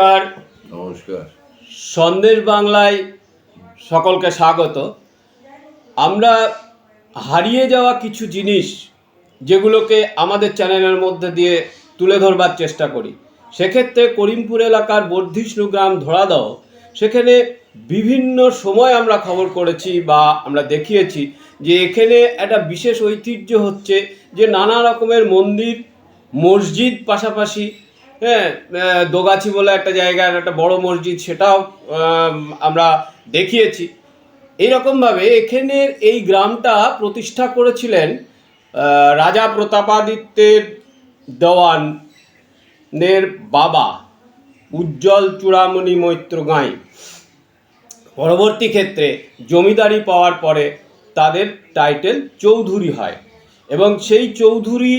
নমস্কার। নমস্কার। সন্দেশ বাংলায় সকলকে স্বাগত। আমরা হারিয়ে যাওয়া কিছু জিনিস যেগুলোকে আমাদের চ্যানেলের মধ্যে দিয়ে তুলে ধরবার চেষ্টা করি। সেক্ষেত্রে করিমপুর এলাকার বর্ধিষ্ণু গ্রাম ধরাদাও সেখানে বিভিন্ন সময় আমরা খবর করেছি বা আমরা দেখিয়েছি যে এখানে একটা বিশেষ ঐতিহ্য হচ্ছে যে নানা রকমের মন্দির মসজিদ পাশাপাশি হ্যাঁ দোগাছি বলে একটা জায়গার একটা বড় মসজিদ, সেটাও আমরা দেখিয়েছি। এইরকমভাবে এখানের এই গ্রামটা প্রতিষ্ঠা করেছিলেন রাজা প্রতাপাদিত্যের দেওয়ানের বাবা, উজ্জ্বল চূড়ামণি মৈত্র গাঁই পরবর্তী ক্ষেত্রে জমিদারি পাওয়ার পরে তাদের টাইটেল চৌধুরী হয় এবং সেই চৌধুরী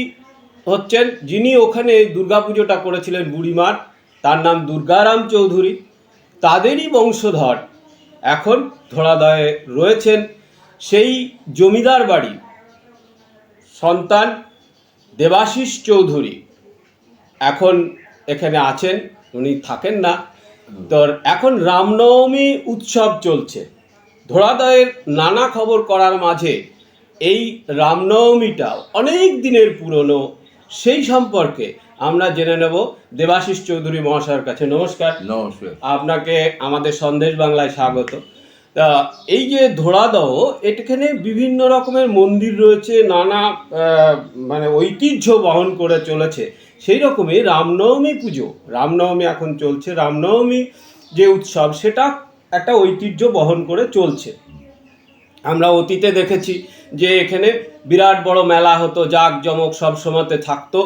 হচ্ছেন যিনি ওখানে দুর্গাপুজোটা করেছিলেন বুড়িমার। তার নাম দুর্গারাম চৌধুরী। তাদেরই বংশধর এখন ধরাদয়ে রয়েছেন সেই জমিদার বাড়ি সন্তান দেবাশিস চৌধুরী। এখন এখানে আছেন, উনি থাকেন না। তো এখন রামনবমী উৎসব চলছে। ধরাদয়ের নানা খবর করার মাঝে এই রামনবমীটা অনেক দিনের পুরনো সেই সম্পর্কে আমরা জেনে নেব দেবাশিস চৌধুরী মহাশয়ের কাছে। নমস্কার। নমস্কার। আপনাকে আমাদের সন্দেশ বাংলায় স্বাগত। তা এই যে ধরাদহ এখানে বিভিন্ন রকমের মন্দির রয়েছে নানা মানে ঐতিহ্য বহন করে চলেছে। সেই রকমই রামনবমী পুজো রামনবমী এখন চলছে রামনবমী যে উৎসব সেটা একটা ঐতিহ্য বহন করে চলছে। আমরা অতীতে দেখেছি যে এখানে বিরাট বড় মেলা হতো জাক জমক সব সময়তে থাকতো।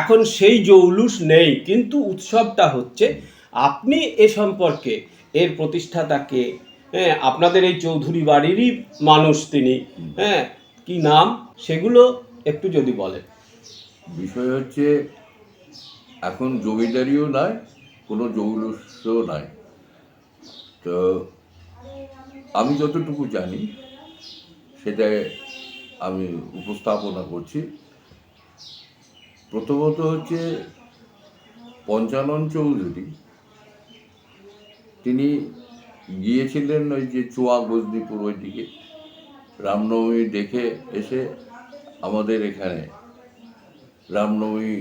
এখন সেই জৌলুস নেই, কিন্তু উৎসবটা হচ্ছে আপনি এ সম্পর্কে, এর প্রতিষ্ঠাতাকে হ্যাঁ আপনাদের এই চৌধুরী বাড়িরই মানুষ তিনি হ্যাঁ কি নাম সেগুলো একটু যদি বলেন। বিষয় হচ্ছে, এখন জমিদারিও নাই, কোনো জৌলুসও নাই। তো আমি যতটুকু জানি সেটা আমি উপস্থাপনা করছি। প্রথমত হচ্ছে পঞ্চানন চৌধুরী তিনি গিয়েছিলেন ওই যে চুয়া গজনীপুর ওই দিকে রামনবমী দেখে এসে আমাদের এখানে রামনবমী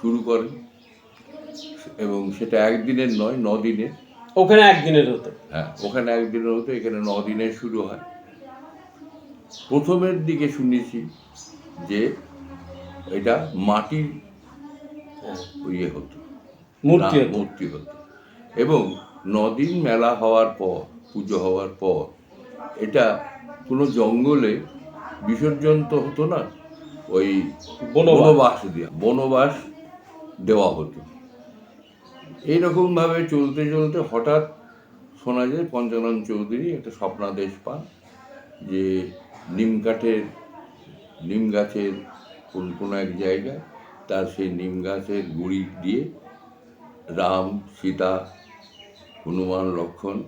শুরু করেন এবং সেটা একদিনের নয় ন দিনের ওখানে একদিনের হতো। হ্যাঁ ওখানে একদিনের হতো এখানে ন দিনের শুরু হয়। প্রথমের দিকে শুনেছি যে এটা মাটির ইয়ে হতো। মূর্তি হতো। মূর্তি হতো। এবং নদিন মেলা হওয়ার পর পুজো হওয়ার পর এটা কোনো জঙ্গলে বিসর্জন তো হতো না ওই বনবাস। বনবাস দেওয়া বনবাস দেওয়া হতো। এইরকমভাবে চলতে চলতে হঠাৎ শোনা যায় পঞ্চানন চৌধুরী একটা স্বপ্নাদেশ পান যে নিম কাঠের নিম গাছের কোন কোনো এক জায়গায় তার সেই নিম গাছের গুড়ি দিয়ে রাম সীতা হনুমান লক্ষণ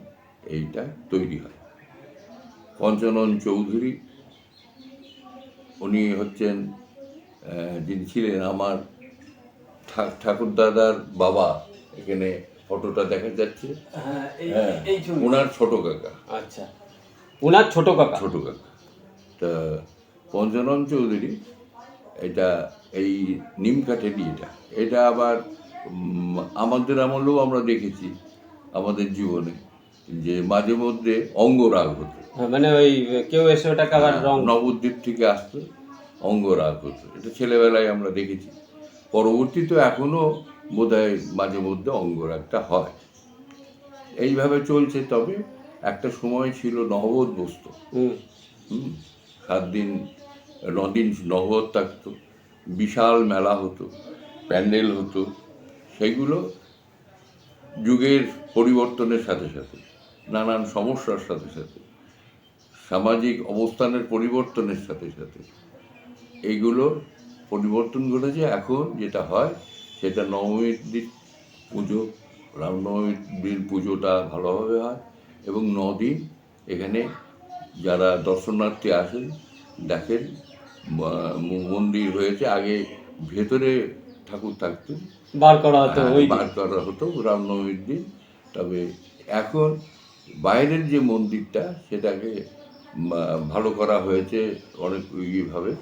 এইটা তৈরি হয়। পঞ্চানন চৌধুরী উনি হচ্ছেন যিনি ছিলেন আমার ঠাকুরদাদার বাবা এখানে ফটোটা দেখা যাচ্ছে। হ্যাঁ এই হ্যাঁ। ওনার ছোট কাকা। আচ্ছা। ওনার ছোট কাকা? ছোট কাকা। তা পঞ্চানন চৌধুরী এটা এই নিম কাঠেরই এটা। এটা আবার আমাদের আমলেও আমরা দেখেছি আমাদের জীবনে যে মাঝে মধ্যে অঙ্গরাগ হতো। হ্যাঁ, মানে ওই কেউ এসে ওটাকে আবার রং নবদ্বীপ থেকে আসতো অঙ্গরাগ হতো। এটা ছেলেবেলায় আমরা দেখেছি। পরবর্তীতে এখনও বোধহয় মাঝে মধ্যে অঙ্গরাগটা হয়। এইভাবে চলছে তবে একটা সময় ছিল নহবত বস্তু। হুম, সাত দিন নদিন নহবত থাকতো, বিশাল মেলা হতো, প্যান্ডেল হতো সেগুলো যুগের পরিবর্তনের সাথে সাথে, নানান সমস্যার সাথে সাথে, সামাজিক অবস্থানের পরিবর্তনের সাথে সাথে এইগুলো পরিবর্তন ঘটেছে। এখন যেটা হয়, সেটা নবমীর দিন পুজো, রামনবমীর দিন পুজোটা ভালোভাবে হয় এবং নদিন এখানে যারা দর্শনার্থী আসেন দেখেন মন্দির হয়েছে আগে ভেতরে ঠাকুর থাকতেন। বার করা হতো হ্যাঁ, বার করা হতো রামনবমীর দিন। তবে এখন বাইরের যে মন্দিরটা সেটাকে ভালো করা হয়েছে অনেক ইয়েভাবে।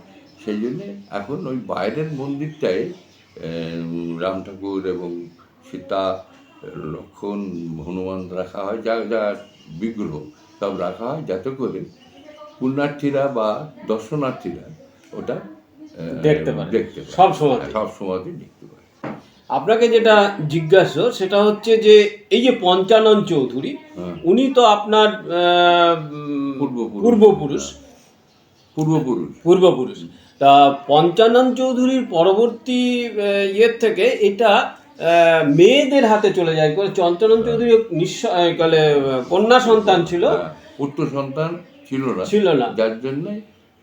সেই জন্যে এখন ওই বাইরের মন্দিরটায় রাম ঠাকুর এবং সীতা লক্ষণ হনুমান রাখা হয় যা যা বিগ্রহ। সব রাখা হয় যাতে করে পুণ্যার্থীরা বা দর্শনার্থীরা ওটা দেখতে পারে। দেখতে পারে সব সময়তে। সব সময়তেই দেখতে পারে আপনাকে যেটা জিজ্ঞাসা সেটা হচ্ছে যে এই যে পঞ্চানন চৌধুরী হ্যাঁ। উনি তো আপনার পূর্বপুরুষ। পূর্বপুরুষ পূর্বপুরুষ পূর্বপুরুষ তা পঞ্চানন চৌধুরীর পরবর্তী ইয়ের থেকে এটা মেয়েদের হাতে চলে যায়। করে চঞ্চনন চৌধুরী নিঃস- আহ, কন্যা সন্তান ছিল। হ্যাঁ, পুত্র সন্তান ছিল না। ছিল না। যার জন্য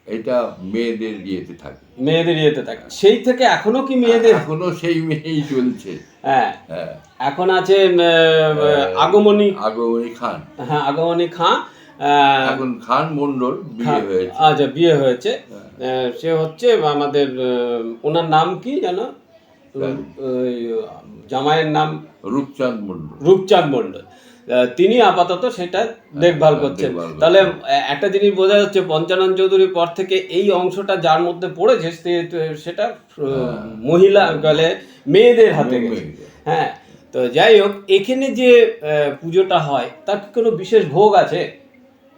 এটা মেয়েদের ইয়েতে থাকে। মেয়েদের ইয়েতে থাকে। সেই থেকে এখনও কি মেয়েদের এখনও সেই মেয়েই চলছে। হ্যাঁ। হ্যাঁ। এখন আছে আগমনী। আগমনী খান। হ্যাঁ আগমনী খাঁ আহ, এখন খান মন্ডল বিয়ে হয়েছে। আচ্ছা বিয়ে হয়েছে। সে হচ্ছে আমাদের ওনার নাম কি জানো জামাইয়ের নাম রূপচাঁদ মন্ডল রূপচাঁদ মণ্ডল। তিনি আপাতত সেটা দেখভাল করছেন। দেখভাল তাহলে একটা জিনিস বোঝা যাচ্ছে পঞ্চানন চৌধুরীর পর থেকে এই অংশটা যার মধ্যে পড়েছে সেটা আহ, মহিলা গেলে মেয়েদের হাতে হ্যাঁ তো যাই হোক এখানে যে পুজোটা হয় তার কি কোনো বিশেষ ভোগ আছে?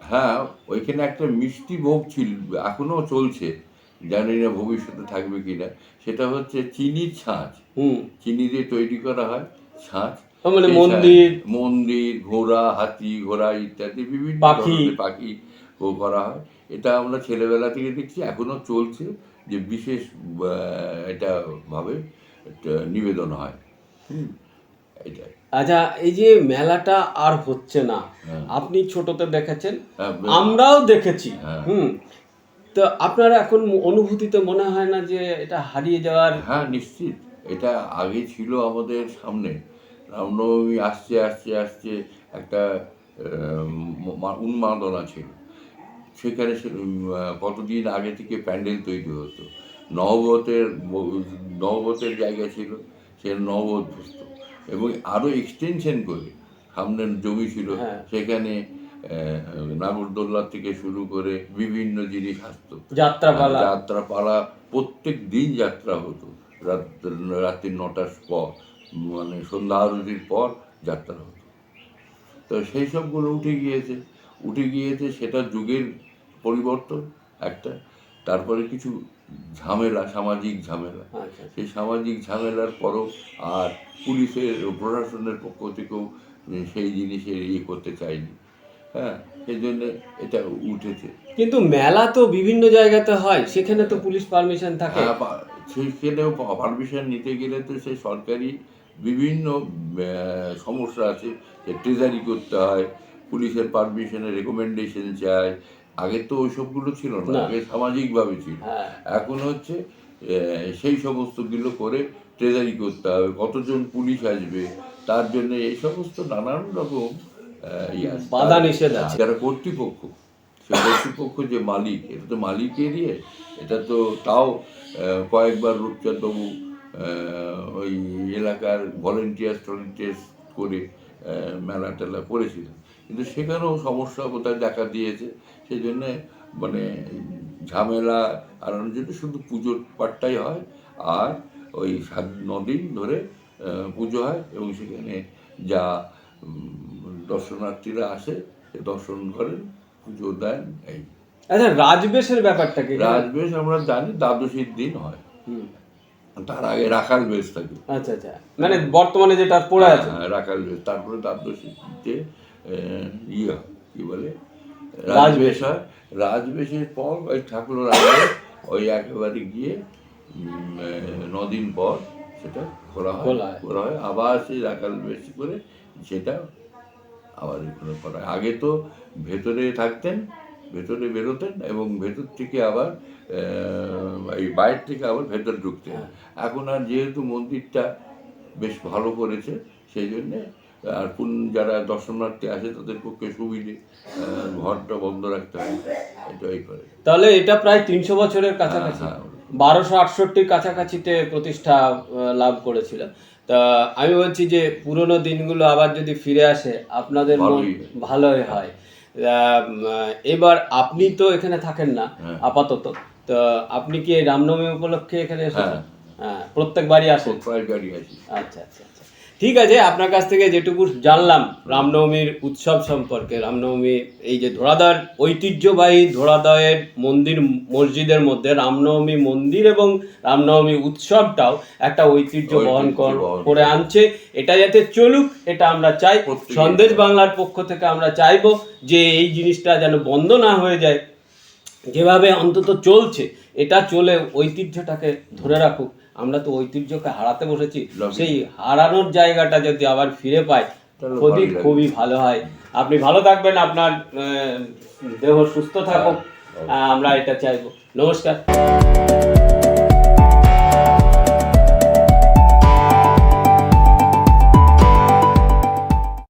হ্যাঁ ওইখানে একটা মিষ্টি ভোগ ছিল এখনও চলছে। জানি না ভবিষ্যতে থাকবে কিনা। সেটা হচ্ছে চিনির ছাঁচ। হুম। চিনি দিয়ে তৈরি করা হয় ছাঁচ। মানে মন্দির। মন্দির ঘোড়া হাতি ঘোড়া ইত্যাদি বিভিন্ন পাখি। পাখি ও করা হয়। এটা আমরা ছেলেবেলা থেকে দেখছি এখনও চলছে যে বিশেষ এটা ভাবে নিবেদন হয়। হুম, এটাই। আচ্ছা এই যে মেলাটা আর হচ্ছে না হ্যাঁ। আপনি ছোটতে দেখেছেন হ্যাঁ, আমরাও দেখেছি। হ্যাঁ। হুম তো আপনার এখন অনুভূতিতে মনে হয় না যে এটা হারিয়ে যাওয়ার হ্যাঁ নিশ্চিত। এটা আগে ছিল আমাদের সামনে। রামনবমী আসছে আসছে আসছে একটা উন্মাদনা ছিল। সেখানে সে- কতদিন আগে থেকে প্যান্ডেল তৈরি হতো। নহবতের ব- নহবতের জায়গা ছিল সে বসত এবং আরও এক্সটেনশন করে সামনের জমি ছিল। হ্যাঁ। সেখানে নাগরদোল্লা থেকে শুরু করে বিভিন্ন জিনিস আসতো। যাত্রাপালা। যাত্রাপালা প্রত্যেক দিন যাত্রা হতো। রাত রাত্রি নটার পর মানে সন্ধ্যা আরতির পর যাত্রা হতো। তো সেই সবগুলো উঠে গিয়েছে। উঠে গিয়েছে সেটা যুগের পরিবর্তন একটা। তারপরে কিছু ঝামেলা সামাজিক ঝামেলা। আচ্ছা সেই সামাজিক ঝামেলার পরও আর পুলিশের প্রশাসনের পক্ষ থেকেও সেই জিনিসের ইয়ে করতে চায়নি হ্যাঁ জন্য এটা উঠেছে। কিন্তু মেলা তো বিভিন্ন জায়গাতে হয় সেখানে তো পুলিশ পারমিশন থাকে। হ্যাঁ, পা- পারমিশন নিতে গেলে তো সেই সরকারি বিভিন্ন সমস্যা আছে। যে ট্রেজারি করতে হয় পুলিশের পারমিশনের রেকমেন্ডেশন চায়। আগে তো ওইসবগুলো ছিল না। আগে সামাজিকভাবে ছিল। হ্যাঁ। এখন হচ্ছে সেই সমস্তগুলো করে ট্রেজারি করতে হবে। কতজন পুলিশ আসবে তার জন্য এই সমস্ত নানান রকম। বাধা নিষেধ আছে। যারা কর্তৃপক্ষ সে কর্তৃপক্ষ যে মালিক এটা তো মালিক এরিয়ে এটা তো তাও কয়েকবার রূপচাঁদবাবু ওই এলাকার ভলেন্টিয়ার টলেন্টিয়ার্স করে মেলা টেলা করেছিলেন কিন্তু সেখানেও সমস্যা কোথায় দেখা দিয়েছে সেই জন্যে মানে ঝামেলা আনানোর জন্য শুধু পুজোর পাঠটাই হয় আর ওই সাত নদিন ধরে পুজো হয় এবং সেখানে যা দর্শনার্থীরা আসে দর্শন করেন পুজো দেন এই। আচ্ছা রাজবেশের ব্যাপারটা কি? রাজবেশ আমরা জানি দ্বাদশীর দিন হয়। তার আগে রাখাল বেশ থাকে। আচ্ছা আচ্ছা। মানে বর্তমানে যেটা পড়ে আছে। হ্যাঁ, রাখাল বেশ। তারপরে দ্বাদশীতে ইয়ে কি বলে? রাজবেশ। হয়। রাজবেশের পর ওই ঠাকুর আসবে ওই একেবারে গিয়ে নদিন পর সেটা খোলা হয়। খোলা হয়। আবার সেই রাখাল বেশ করে সেটা আবার এখানে করা হয় আগে তো ভেতরে থাকতেন ভেতরে বেরোতেন এবং ভেতর থেকে আবার এই বাইরে থেকে আবার ভেতর ঢুকতেন। হ্যাঁ। এখন আর যেহেতু মন্দিরটা বেশ ভালো করেছে সেই জন্যে আর কোন যারা দর্শনার্থী আসে তাদের পক্ষে সুবিধে ঘরটা বন্ধ রাখতে হয় এটাই করে। তাহলে এটা প্রায় তিনশো বছরের কাছাকাছি। হ্যাঁ, বারোশো আটষট্টির কাছাকাছিতে প্রতিষ্ঠা লাভ করেছিল তা আমি বলছি যে পুরনো দিনগুলো আবার যদি ফিরে আসে আপনাদের মন ভালোই। হয় এবার আপনি তো এখানে থাকেন না হ্যাঁ। আপাতত তো আপনি কি রামনবমী উপলক্ষে এখানে এসেছেন হ্যাঁ। প্রত্যেক প্রত্যেকবারই আসেন আচ্ছা আচ্ছা আচ্ছা ঠিক আছে আপনার কাছ থেকে যেটুকু জানলাম রামনবমীর উৎসব সম্পর্কে রামনবমী এই যে ধরাদার ঐতিহ্যবাহী ধরাদায়ের মন্দির মসজিদের মধ্যে রামনবমী মন্দির এবং রামনবমী উৎসবটাও একটা ঐতিহ্য বহন কর- বহন করে আনছে। এটা যাতে চলুক এটা আমরা চাই। সন্দেশ বাংলার পক্ষ থেকে আমরা চাইব যে এই জিনিসটা যেন বন্ধ না হয়ে যায়। যেভাবে অন্তত চলছে এটা চলে ঐতিহ্যটাকে ধরে রাখুক। আমরা তো ঐতিহ্যকে হারাতে বসেছি। সেই হারানোর জায়গাটা যদি আবার ফিরে পাই তাহলে খুবই খুবই ভালো হয়। আপনি ভালো থাকবেন আপনার দেহ সুস্থ থাকুক। হ্যাঁ, আমরা এটা চাইব। নমস্কার।